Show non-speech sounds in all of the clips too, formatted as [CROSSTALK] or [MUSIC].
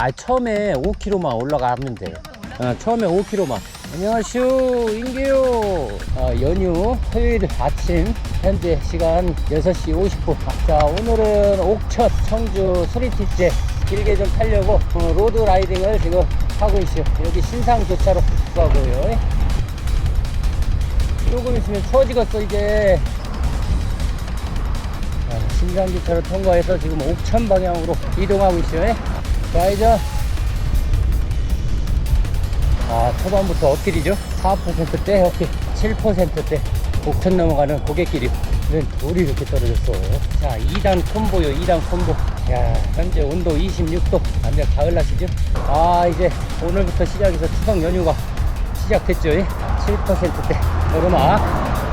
아 처음에 5km만 올라가면 돼. 어, 처음에 5km만. 안녕하시오 인기요. 어, 연휴 토요일 아침 현재 시간 6시 50분. 자 오늘은 옥천 청주 소리티제 길게 좀 타려고 어, 로드 라이딩을 지금 하고 있어요. 여기 신상 교차로 가고요. 조금 있으면 추워지겠어 이제. 자, 신상 교차로 통과해서 지금 옥천 방향으로 이동하고 있어요. 자 이제 아 초반부터 어필이죠? 4%대? 어필 7%대? 옥천 넘어가는 고객길이 이런 돌이 이렇게 떨어졌어 자 2단 콤보요 2단 콤보. 야 현재 온도 26도. 완전 가을 날씨죠? 아 이제 오늘부터 시작해서 추석 연휴가 시작됐죠 7%대. 오르막.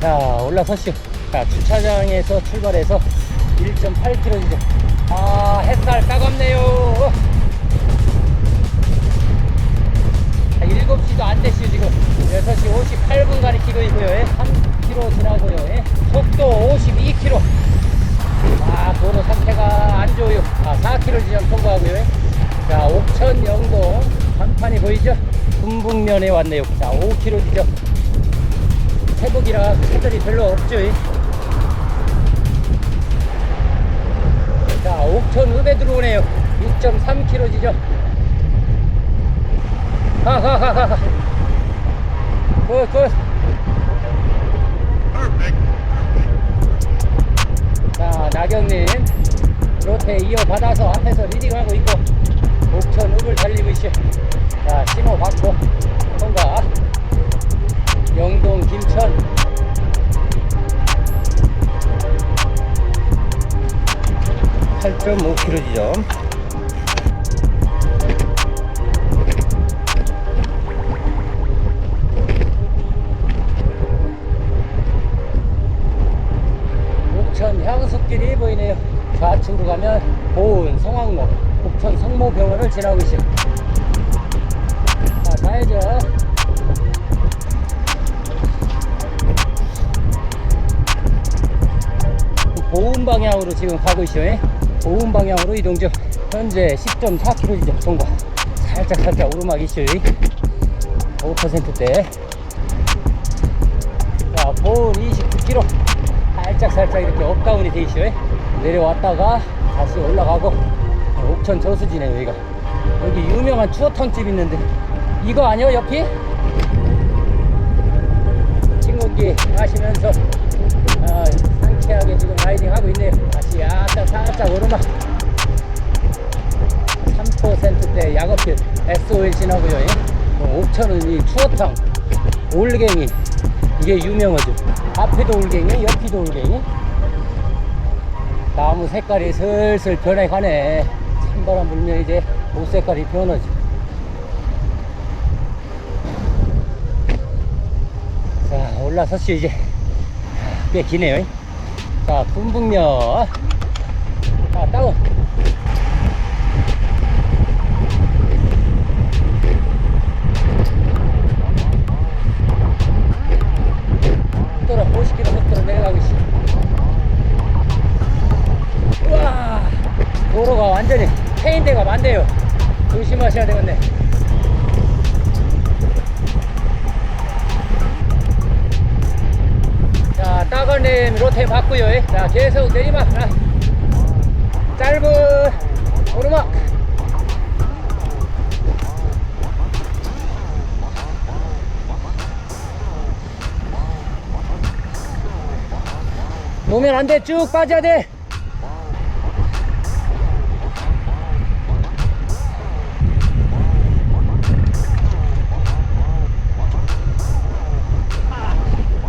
자 올라서시오. 자 주차장에서 출발해서 1.8km 아 햇살 따갑네요. 7시도 안 됐어요 지금. 6시 58분 가리키고 있고요. 3km 지나고요. 예. 속도 52km 아 도로 상태가 안 좋아요. 아 4km 지점 통과하고요. 예. 자 옥천 영동 간판이 보이죠? 분북면에 왔네요. 자 5km 지점 새벽이라 차들이 별로 없죠. 예. 자 옥천 읍에 들어오네요. 6.3km 지점 가가가가 굿굿. 자 나경님. 롯데 이어받아서 앞에서 리딩하고 있고 옥천 읍을 달리고 있어 자 신호 받고 통과 영동 김천 8.5km 지점 옥천 향수길이 보이네요. 좌측으로 가면 보은 성황로, 옥천 성모병원을 지나고 있어요. 자, 가야죠. 보은 방향으로 지금 가고 있어요. 보은 방향으로 이동 중. 현재 10.4km 지점 통과. 살짝 살짝 오르막 있어요. 5%대. 자, 보은 29km. 살짝 살짝 이렇게 업다운이 돼 있어요. 내려왔다가 다시 올라가고 옥천 저수지네요 여기가. 여기 유명한 추어탕 집 있는데 이거 아니요 옆이? 친구끼 마시면서 아, 상쾌하게 지금 라이딩 하고 있네요. 다시 약간 살짝 오르막 3%대 약어필 SOL 지나고요. 어, 옥천은 이 추어탕 올갱이 이게 유명하죠. 앞에도 올갱이, 옆에도 올갱이. 나무 색깔이 슬슬 변해가네. 찬바람 불면 이제 옷 색깔이 변하지. 자, 올라섰어, 이제. 꽤 기네요. 자, 분북역. 자, 다운. 속도로 50km 속도로 내려가고 있어. 우와! 도로가 완전히 페인대가 많대요. 조심하셔야 되겠네. 따거님 로테 맞고요. 예. 자, 계속 내리막. 자, 짧은 오르막. 놓으면 안 돼. 쭉 빠져야 돼.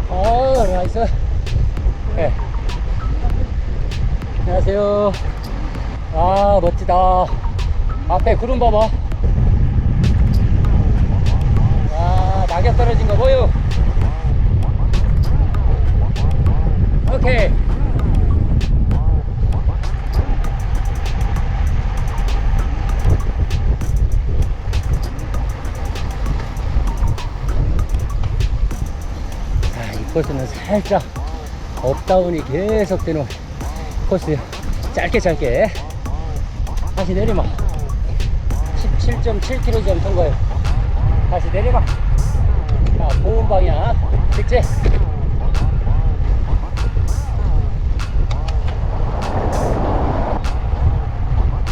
어, 나이스. 네. 안녕하세요. 아, 멋지다. 앞에 구름 봐봐. 아, 낙엽 떨어진 거 보여. 오케이. 자, 이 코스는 살짝 업다운이 계속되는 코스. 짧게 짧게. 다시 내리막 17.7km 지점 통과요. 다시 내리막 자 보온 방향. 직진.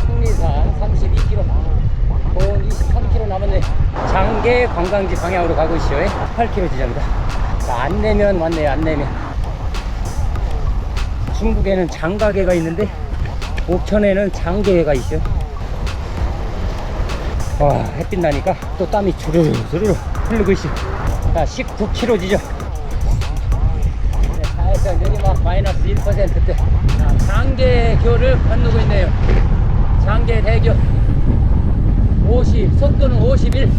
흥리산 32km 보온 23km 남았네. 장계 관광지 방향으로 가고 있어요. 8km 지점이다. 자, 안 내면 왔네요 안 내면 중국에는 장가계가 있는데 옥천에는 장계가 있어요 와 햇빛 나니까 또 땀이 주르르 주르르 흐르고 있어 자 19km 지점 네, 살짝 내리막 마이너스 1%대 자, 장계교를 건너고 있네요. 장계대교 50 속도는 51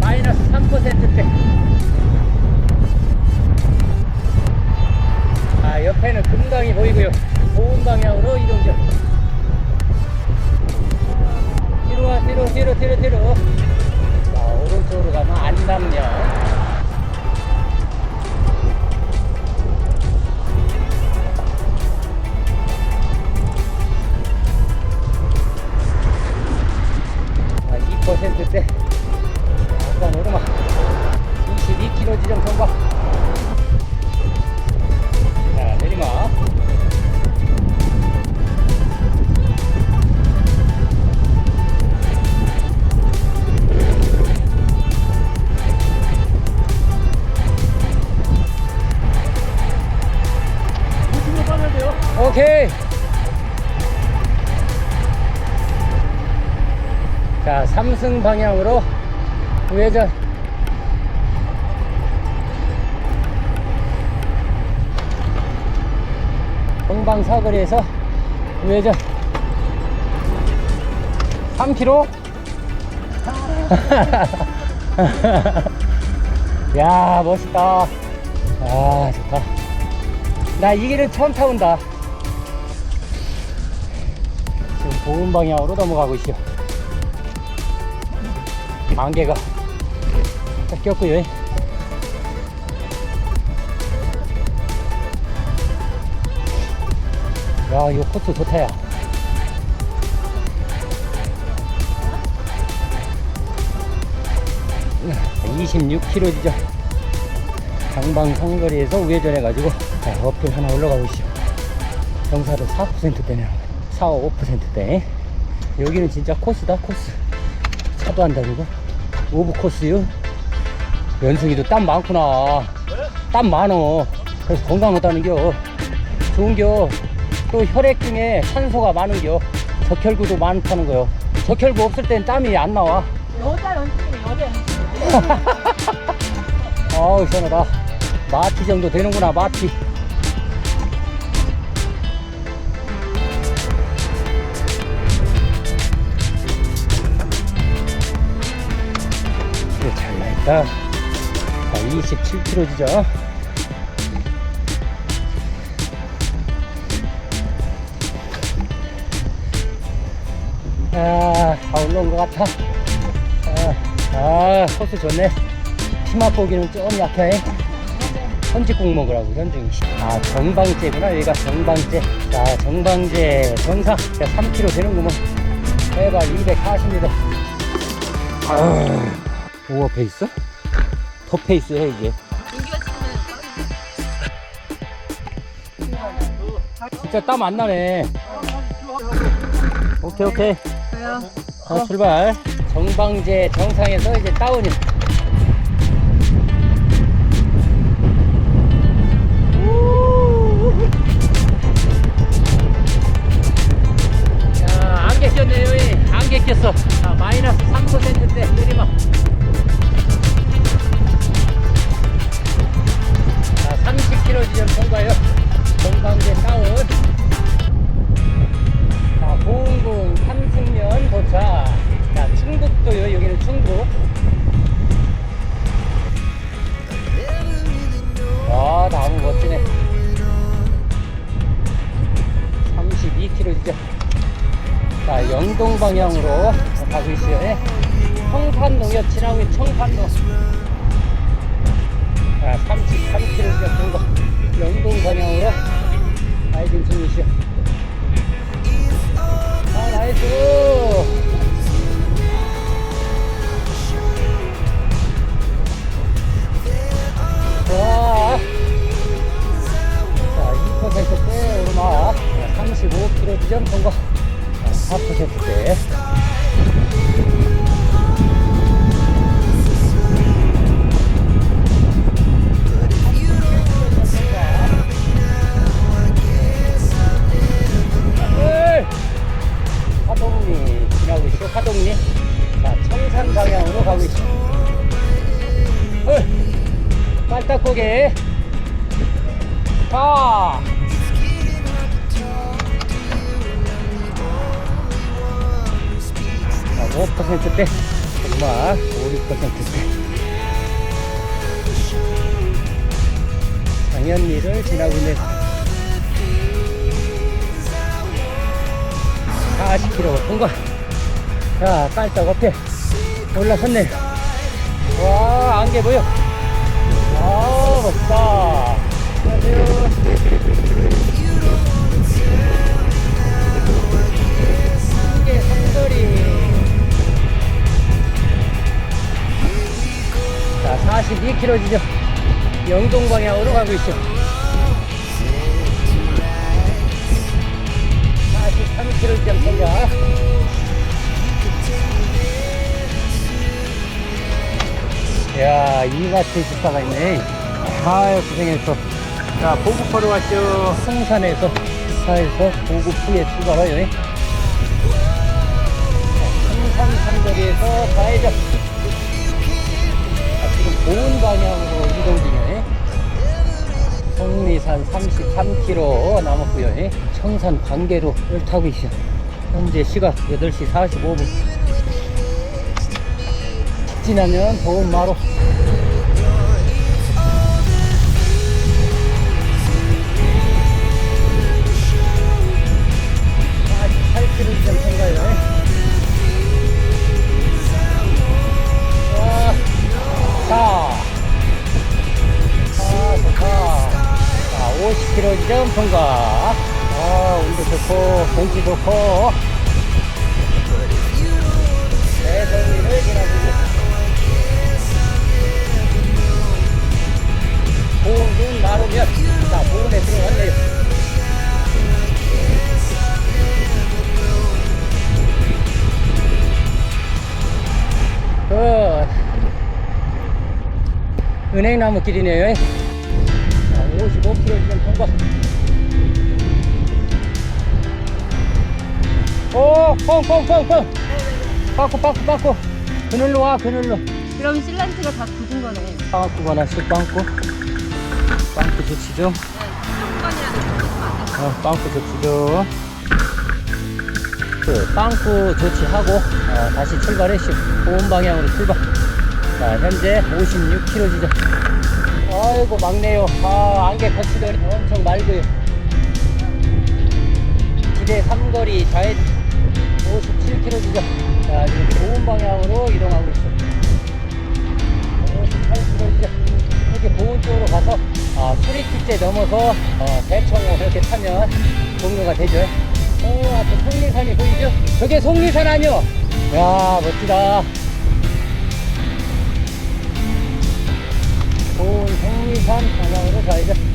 마이너스 3%대 보이고요. 보은 방향으로 이동 중 뒤로 와 뒤로 뒤로 뒤로 뒤로. 자 오른쪽으로 가면 안남역. 자 2%대 약간 오르막 22km 지점 통과 자 내리막 오케이. 자, 삼승 방향으로 우회전. 동방 사거리에서 우회전. 3km? [LAUGHS] 야, 멋있다. 아, 좋다. 나 이 길을 처음 타본다. 보은 방향으로 넘어가고 있어. 안개가 딱 꼈고요. 야, 이거 코트 좋다야. 음, 26km 지점. 강방 상거리에서 우회전해가지고 자, 어필 하나 올라가고 있어. 경사도 4%대네요. 4, 5%대. 여기는 진짜 코스다, 코스. 차도 안 다니고. 오브 코스요. 연승이도 땀 많구나. 땀 많어. 그래서 건강하다는겨. 좋은겨. 또 혈액 중에 산소가 많은겨. 적혈구도 많다는 거요. 적혈구 없을 땐 땀이 안 나와. 여자 연습이 여자 연습. [LAUGHS] 아우 시원하다 마티 정도 되는구나 마티 자 27km 지죠 아, 다 올라온 것 같아. 아, 아, 코스 좋네. 피 맛보기는 좀 약해. 현직국 먹으라고, 현직. 아, 정방제구나. 여기가 정방제. 자, 정방제 정상. 자, 3km 되는구먼. 해발 240m. 아, 오버 페이스? 더 페이스 해, 이게. 진짜 땀 안 나네. 오케이, 오케이. 자, 출발. 정방제 정상에서 이제 다운이. 자, 영동 방향으로 가고 있어요. 예. 청판동이요. 지나고 있는 청판동. 자, 33km 지점 통과. 영동 방향으로 가이딩 중이시요. 아, 나이스. 나이스. 자, 자, 2%대 오르막 35km 지점 통과. 4%대. 을 자, 깔딱 어때? 올라섰네. 와, 안개 보여. 아, 멋있다. 안녕하세요. 삼거리. 자, 42km 지점. 영동 방향으로 가고 있어. 43km 지점 통과. 야, 이마트 주파가 있네. 아유, 고생했어. 자, 보급하러 왔죠. 성산에서, 사에서 보급 후에 출발해요. 성산 삼거리에서 가야죠. 아, 지금 보은 방향으로 이동 중이네. 성리산 33km 남았고요. 청산 관계로 타고 있어. 현재 시각 8시 45분. 직진하면 보은마로. 아, 8km 지점 통과요. 와, 자, 아, 좋다. 자, 50km 지점 통과. 아, 운도 좋고, 공기 좋고. 은행나무 길이네요. 자, 55km 지점 통과. 오, 뻥. 빠꾸, 빠꾸, 빠꾸. 그늘로 와, 그늘로. 그럼 실란트가 다 굳은 거네. 빵꾸 하나씩 빵꾸. 빵꾸 조치죠. 어, 빵꾸 조치죠. 그, 빵꾸 조치하고, 어, 다시 출발해, 시 보온 방향으로 출발. 자, 현재 56km 지점. 아이고, 막내요. 아, 안개 거치더니 엄청 맑고요. 기대 삼거리 좌회 57km 지점. 자, 지금 보온 방향으로 이동하고 있어. 58km 지점. 이렇게 보온 쪽으로 가서, 아, 수리축제 넘어서, 어, 대청호 이렇게 타면 종료가 되죠. 어, 앞에 속리산이 보이죠? 저게 속리산 아니요? 야, 멋지다. 좋은 속리산 방향으로 가야죠. 산림을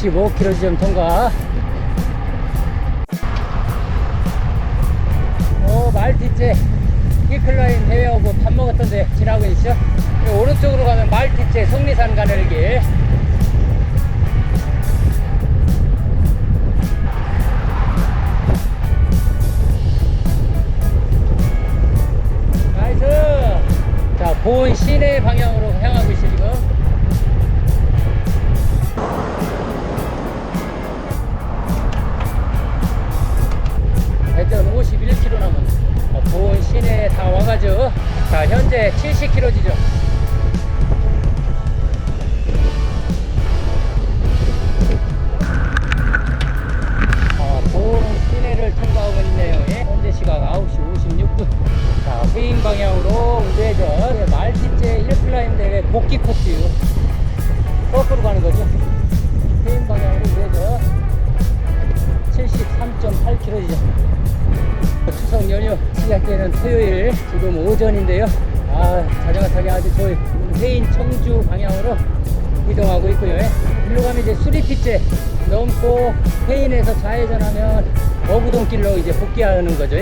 65km 지점 통과 오 말티제 히클라인 대회하고 밥 먹었던데 지나고 있죠 오른쪽으로 가면 말티체 성리산 가는 길. 나이스! 자, 보은 시내 방향으로 향하 시내에 다 와가지고 자 현재 70km지죠 아, 보은 시내를 통과하고 있네요. 예. 현재 시각 9시 56분. 자 회인 방향으로 우회전. 말티제 1플라인 대회 복귀 코스. 거꾸로 가는 거죠. 회인 방향으로 우회전. 73.8km죠 추석 연휴 시작되는 토요일 지금 오전인데요. 아 자전거 타기 아주 좋은 회인 청주 방향으로 이동하고 있고요. 일로 가면 이제 수리피째 넘고 회인에서 좌회전하면 어부동길로 이제 복귀하는 거죠.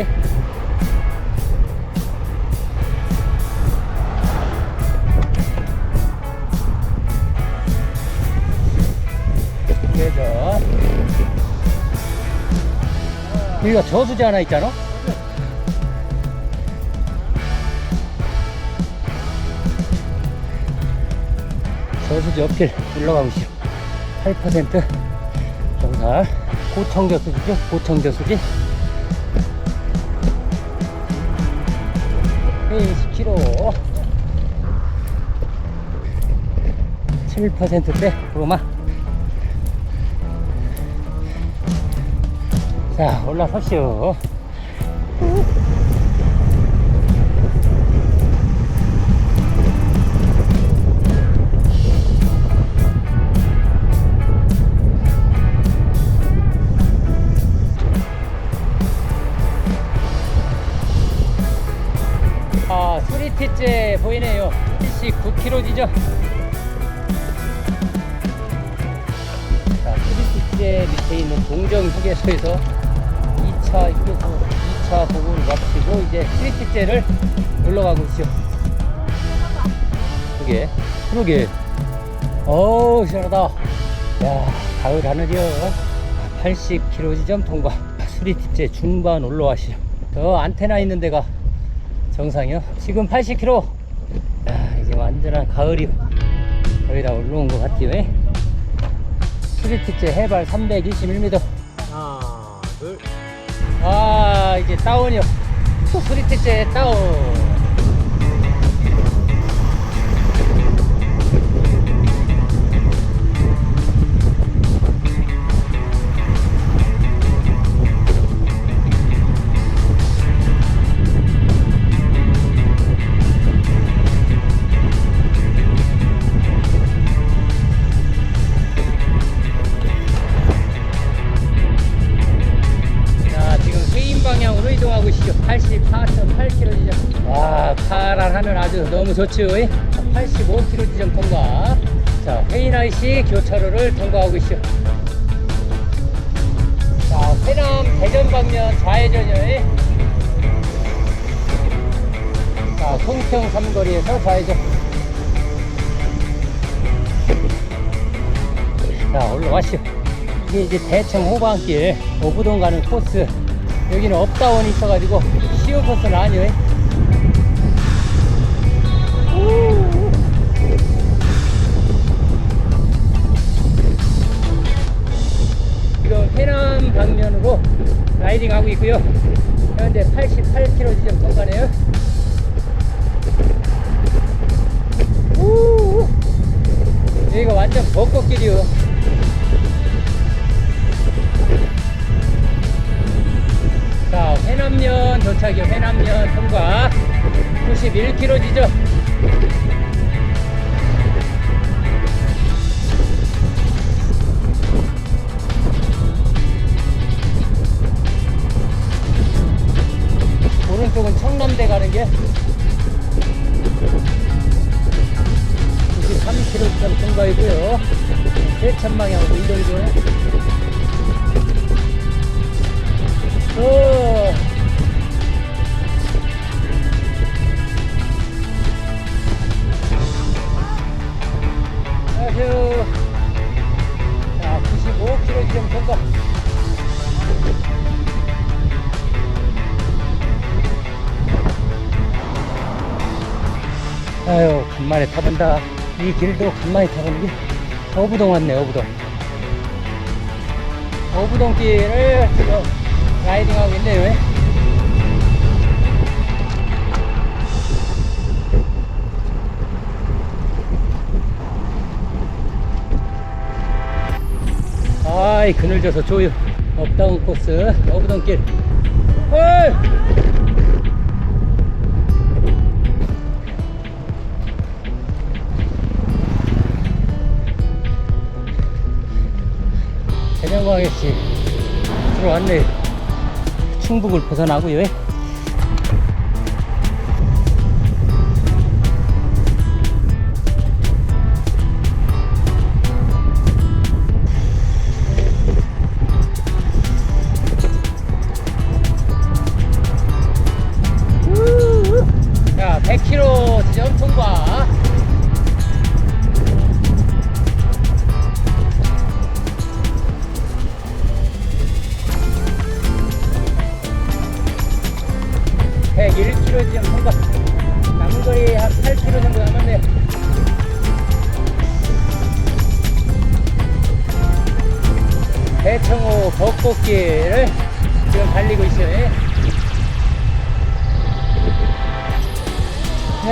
그래서 여기가 저수지 하나 있잖아? 저수지 어필 올라가고 있어 8% 경사. 고청저수지죠? 고청저수지 회인 10km 7%대 그만 자 올라서시오 야 가을 하늘이요. 80km 지점 통과. 수리티째 중반 올라와시죠. 저 안테나 있는 데가 정상이요. 지금 80km 야 이제 완전한 가을이 거의 다 올라온 것 같아요. 예? 수리티째 해발 321m 하나, 둘. 아 이제 다운이요. 또 수리티째 다운 84.8km 지점. 와, 파란 하늘 아주 너무 좋죠. 85km 지점 통과. 자, IC 교차로를 통과하고 있시죠. 자, 회남 대전 방면 좌회전이요. 자, 송평 삼거리에서 좌회전. 자, 올라와시오. 이게 이제 대청 호방길 오부동 가는 코스 여기는 업다운이 있어가지고 코스는 아니에요 우. 지금 해남 방면으로 라이딩 하고 있고요 현재 88km 지점 통과네요 우. 여기가 완전 벚꽃길이요 자, 회남면 도착이요. 회남면 통과. 91km 지점. 오른쪽은 청남대 가는 게 93km 지점 통과이고요. 대천 방향으로 이동 중. 오. 타본다. 이 길도 간만에 타보는 게 어부동 왔네, 어부동. 어부동 길을 지금 라이딩하고 있네요. 왜? 아이 그늘져서 조유 업다운 코스 어부동길 헐! 대전광역시 들어왔네. 충북을 벗어나고요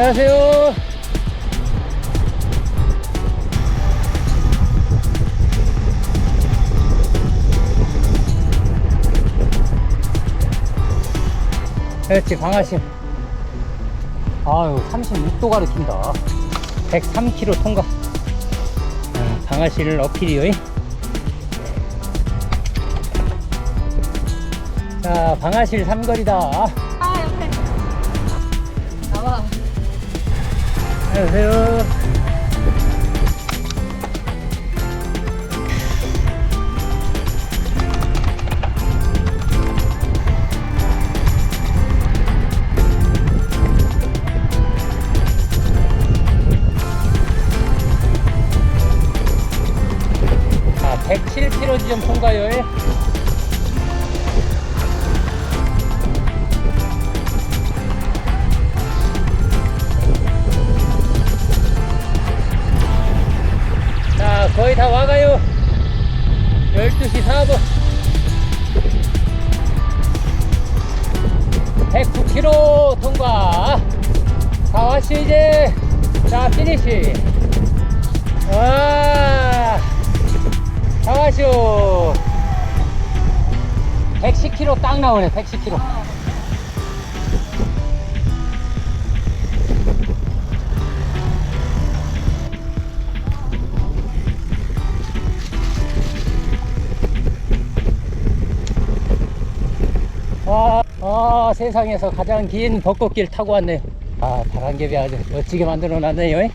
안녕하세요. 그렇지 방아심 아유 36도 가르친다. 103km 통과. 아, 방아실 어필이요 자 방아실 삼거리다 안녕하세요. 자 107km 지점 통과요 거의 다 와가요. 12시 4분 109km 통과. 다 왔슈 이제. 자 피니시. 와다 왔슈 110km 딱 나오네 110km 아, 세상에서 가장 긴 벚꽃길 타고 왔네요. 아, 바람개비 아주 멋지게 만들어 놨네요.